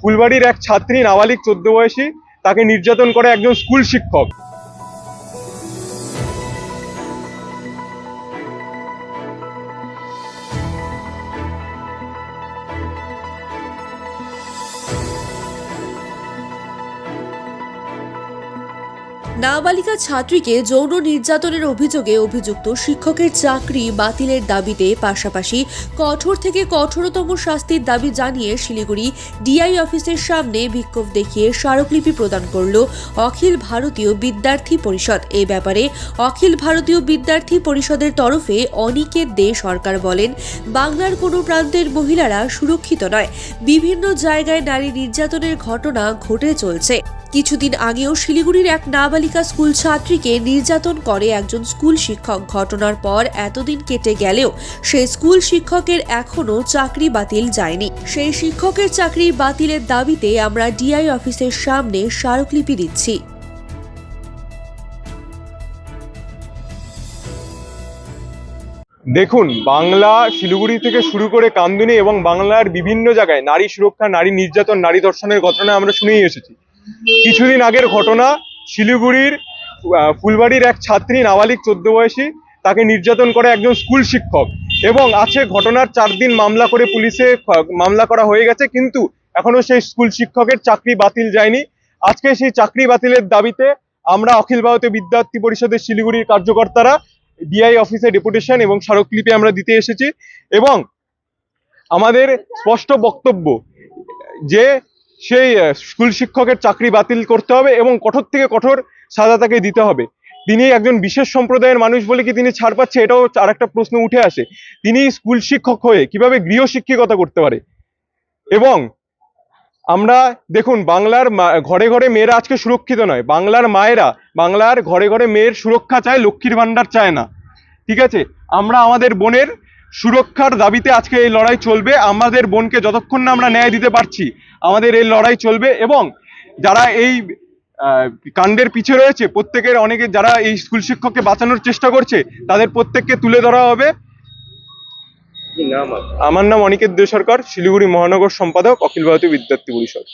ফুলবাড়ির এক ছাত্রী নাবালিক চোদ্দ বয়সী তাকে নির্যাতন করে একজন স্কুল শিক্ষক। নাবালিকা ছাত্রীকে যৌন নির্যাতনের অভিযোগে অভিযুক্ত শিক্ষকের চাকরি বাতিলের দাবিতে পাশাপাশি কঠোর থেকে কঠোরতম শাস্তির দাবি জানিয়ে শিলিগুড়ি ডিআই অফিসের সামনে বিক্ষোভ দেখিয়ে স্মারকলিপি প্রদান করল অখিল ভারতীয় বিদ্যার্থী পরিষদ। এ ব্যাপারে অখিল ভারতীয় বিদ্যার্থী পরিষদের তরফে অনিকেত দে সরকার বলেন, বাংলার কোনো প্রান্তের মহিলারা সুরক্ষিত নয়। বিভিন্ন জায়গায় নারী নির্যাতনের ঘটনা ঘটে চলছে। কিছুদিন আগেও শিলিগুড়ির এক নাবালিকা স্কুল ছাত্রীকে নির্যাতন করে একজন স্কুল শিক্ষক। ঘটনার পর এতদিন কেটে গেলেও সেই স্কুল শিক্ষকের এখনও চাকরি বাতিল যায়নি। সেই শিক্ষকের চাকরি বাতিলের দাবিতে আমরা ডিআই অফিসের সামনে স্মারকলিপি দিচ্ছি। দেখুন, বাংলা শিলিগুড়ি থেকে শুরু করে কামদুনি এবং বাংলার বিভিন্ন জায়গায় নারী সুরক্ষা, নারী নির্যাতন, নারী ধর্ষণের ঘটনা আমরা শুনেই এসেছি। কিছুদিন আগের ঘটনা, শিলিগুড়ির ফুলবাড়ির এক ছাত্রী নাবালিক চোদ্দ বয়সী, তাকে নির্যাতন করে একজন স্কুল শিক্ষক। এবং আছে ঘটনার চার দিন মামলা করে পুলিশে মামলা করা হয়ে গেছে, কিন্তু এখনও সেই স্কুল শিক্ষকের চাকরি বাতিল যায়নি। আজকে সেই চাকরি বাতিলের দাবিতে আমরা অখিল ভারতীয় বিদ্যার্থী পরিষদের শিলিগুড়ির কার্যকর্তারা ডিআই অফিসে ডেপুটেশন এবং স্মারকলিপি আমরা দিতে এসেছি। এবং আমাদের স্পষ্ট বক্তব্য যে সেই স্কুল শিক্ষকের চাকরি বাতিল করতে হবে এবং কঠোর থেকে কঠোর সাজা তাকে দিতে হবে। তিনি একজন বিশেষ সম্প্রদায়ের মানুষ বলে কি তিনি ছাড় পাচ্ছে এটাও আর একটা প্রশ্ন উঠে আসে। তিনি স্কুল শিক্ষক হয়ে কীভাবে গৃহ শিক্ষিকতা করতে পারে? এবং আমরা দেখুন, বাংলার ঘরে ঘরে মেয়েরা আজকে সুরক্ষিত নয়। বাংলার মায়েরা, বাংলার ঘরে ঘরে মেয়ের সুরক্ষা চায়, লক্ষ্মীর ভাণ্ডার চায় না। ঠিক আছে? আমরা আমাদের বোনের সুরক্ষার দাবিতে আজকে এই লড়াই চলবে। আমাদের বোনকে যতক্ষণ না আমরা ন্যায় দিতে পারছি আমাদের এই লড়াই চলবে এবং যারা এই কাণ্ডের পিছে রয়েছে প্রত্যেকের অনেকে যারা এই স্কুল শিক্ষককে বাঁচানোর চেষ্টা করছে তাদের প্রত্যেককে তুলে ধরা হবে। আমার নাম অনিকেত দে সরকার শিলিগুড়ি মহানগর সম্পাদক অখিল ভারতীয় বিদ্যার্থী পরিষদ।